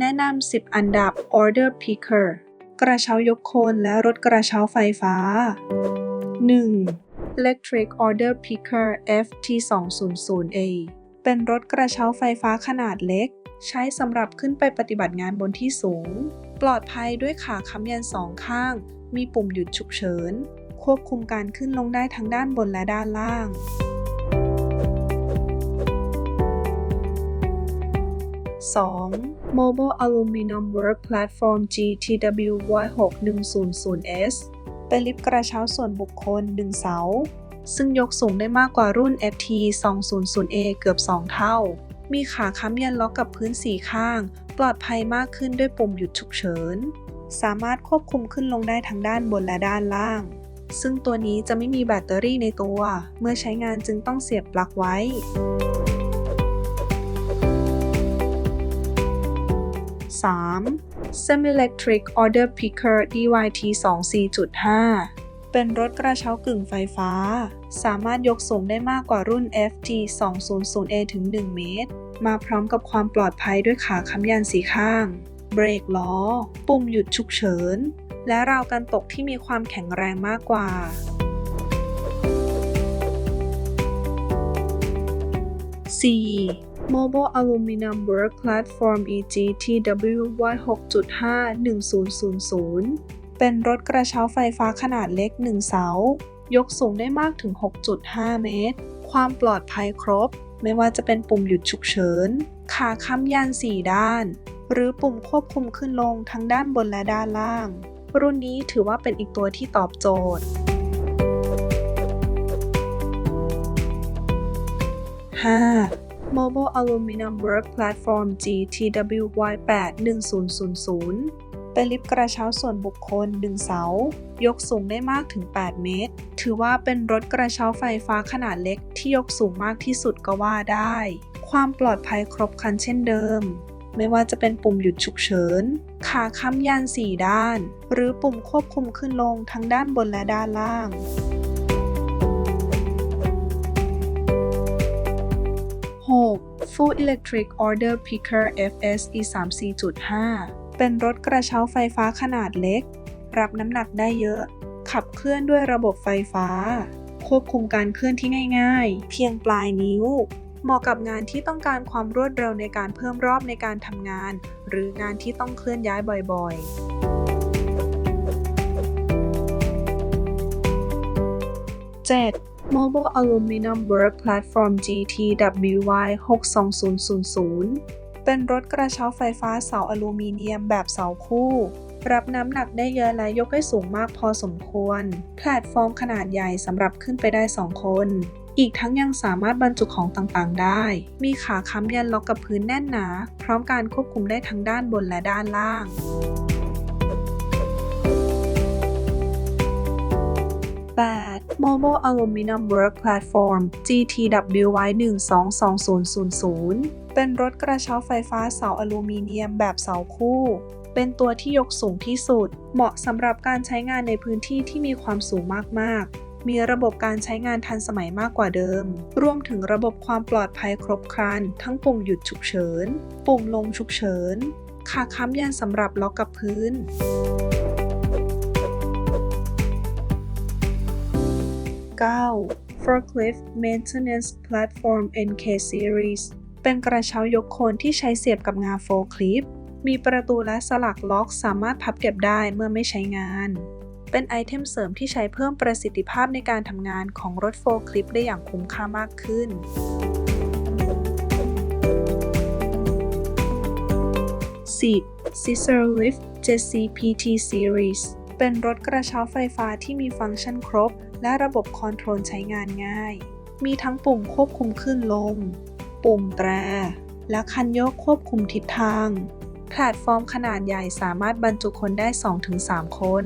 แนะนำ 10 อันดับ Order Picker กระเช้ายกคนและรถกระเช้าไฟฟ้า 1. Electric Order Picker FT200A เป็นรถกระเช้าไฟฟ้าขนาดเล็ก ใช้สำหรับขึ้นไปปฏิบัติงานบนที่สูง ปลอดภัยด้วยขาค้ำยันสองข้าง มีปุ่มหยุดฉุกเฉิน ควบคุมการขึ้นลงได้ทั้งด้านบนและด้านล่าง 2. Mobile Aluminum Work Platform GTW Y6100S เป็นลิฟต์กระเช้าส่วนบุคคลดึงเสา ซึ่งยกสูงได้มากกว่ารุ่น FT 200A เกือบ 2 เท่า มีขาค้ำยันล็อกกับพื้นสี่ข้าง ปลอดภัยมากขึ้นด้วยปุ่มหยุดฉุกเฉิน สามารถควบคุมขึ้นลงได้ทั้งด้านบนและด้านล่าง ซึ่งตัวนี้จะไม่มีแบตเตอรี่ในตัว เมื่อใช้งานจึงต้องเสียบปลั๊กไว้ 3. Semi-Electric Order Picker DYT 2 4.5 เป็นรถกระเช้ากึ่งไฟฟ้า สามารถยกสูงได้มากกว่ารุ่น FT 200A ถึง 1 เมตร มาพร้อมกับความปลอดภัยด้วยขาค้ำยันสีข้าง เบรกล้อ ปุ่มหยุดฉุกเฉิน และราวกันตกที่มีความแข็งแรงมากกว่า 4. Mobile Aluminum Work Platform EG TWY 6.5 1000 เป็นรถกระเช้าไฟฟ้าขนาดเล็ก 1 เสา ยกสูงได้มากถึง 6.5 เมตร ความปลอดภัยครบ ไม่ว่าจะเป็นปุ่มหยุดฉุกเฉิน ขาค้ำยัน 4 ด้าน หรือปุ่มควบคุมขึ้นลงทั้งด้านบนและด้านล่าง รุ่นนี้ถือว่าเป็นอีกตัวที่ตอบโจทย์ 5. Mobile Aluminum Work Platform GTWY 8 1000 เป็นลิฟต์กระเช้าส่วนบุคคลดึงเสา ยกสูงได้มากถึง 8 เมตร ถือว่าเป็นรถกระเช้าไฟฟ้าขนาดเล็กที่ยกสูงมากที่สุดก็ว่าได้ ความปลอดภัยครบครันเช่นเดิม ไม่ว่าจะเป็นปุ่มหยุดฉุกเฉิน ขาค้ำยัน4ด้าน หรือปุ่มควบคุมขึ้นลงทั้งด้านบนและด้านล่าง Electric Order Picker FSE 3 4.5 เป็นรถกระเช้าไฟฟ้าขนาดเล็ก รับน้ำหนักได้เยอะ ขับเคลื่อนด้วยระบบไฟฟ้า ควบคุมการเคลื่อนที่ง่ายๆ เพียงปลายนิ้ว เหมาะกับงานที่ต้องการความรวดเร็วในการเพิ่มรอบในการทำงาน หรืองานที่ต้องเคลื่อนย้ายบ่อยๆ 7. Mobile Aluminum Work Platform GTWY 62000 เป็นรถกระเช้าไฟฟ้าเสาอลูมิเนียมแบบเสาคู่ รับน้ำหนักได้เยอะและยกได้สูงมากพอสมควร แพลตฟอร์มขนาดใหญ่สำหรับขึ้นไปได้ 2 คน อีกทั้งยังสามารถบรรจุของต่างๆ ได้ มีขาค้ำยันล็อกกับพื้นแน่นหนา พร้อมการควบคุมได้ทั้งด้านบนและด้านล่าง 8. Mobile Aluminum Work Platform GTWY 122000 เป็นรถกระเช้าไฟฟ้าเสาอลูมิเนียมแบบเสาคู่ เป็นตัวที่ยกสูงที่สุด เหมาะสำหรับการใช้งานในพื้นที่ที่มีความสูงมาก ๆมีระบบการใช้งานทันสมัยมากกว่าเดิม รวมถึงระบบความปลอดภัยครบครัน ทั้งปุ่มหยุดฉุกเฉิน ปุ่มลงฉุกเฉิน ขาค้ำยันสำหรับล็อกกับพื้น 9. Forklift Maintenance Platform NK Series เป็นกระเช้ายกโคนที่ใช้เสียบกับงาโฟล์คลิป มีประตูและสลักล็อกสามารถพับเก็บได้เมื่อไม่ใช้งาน เป็นไอเทมเสริมที่ใช้เพิ่มประสิทธิภาพในการทำงานของรถโฟล์คลิปได้อย่างคุ้มค่ามากขึ้น 10. Scissor Lift JCPT Series เป็นรถกระเช้าไฟฟ้าที่มีฟังก์ชันครบ และระบบคอนโทรลใช้งานง่าย มีทั้งปุ่มควบคุมขึ้นลง ปุ่มแตร และคันโยกควบคุมทิศทาง แพลตฟอร์มขนาดใหญ่สามารถบรรจุคนได้ 2-3 คน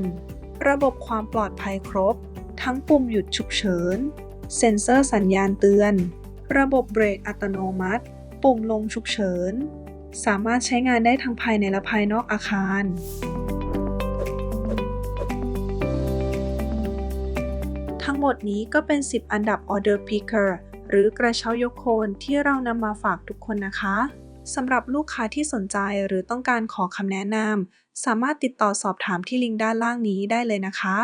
ระบบความปลอดภัยครบ ทั้งปุ่มหยุดฉุกเฉิน เซ็นเซอร์สัญญาณเตือน ระบบเบรกอัตโนมัติ ปุ่มลงฉุกเฉิน สามารถใช้งานได้ทั้งภายในและภายนอกอาคาร งหมดนี้ก็เป็น 10 อันดับ Order Picker หรือกระเช้ายกโคนที่เรานำมาฝากทุกคนนะคะสำหรับลูกค้าที่สนใจหรือต้องการขอคำแนะนำสามารถติดต่อสอบถามที่ลิงก์ด้านล่างนี้ได้เลยนะคะ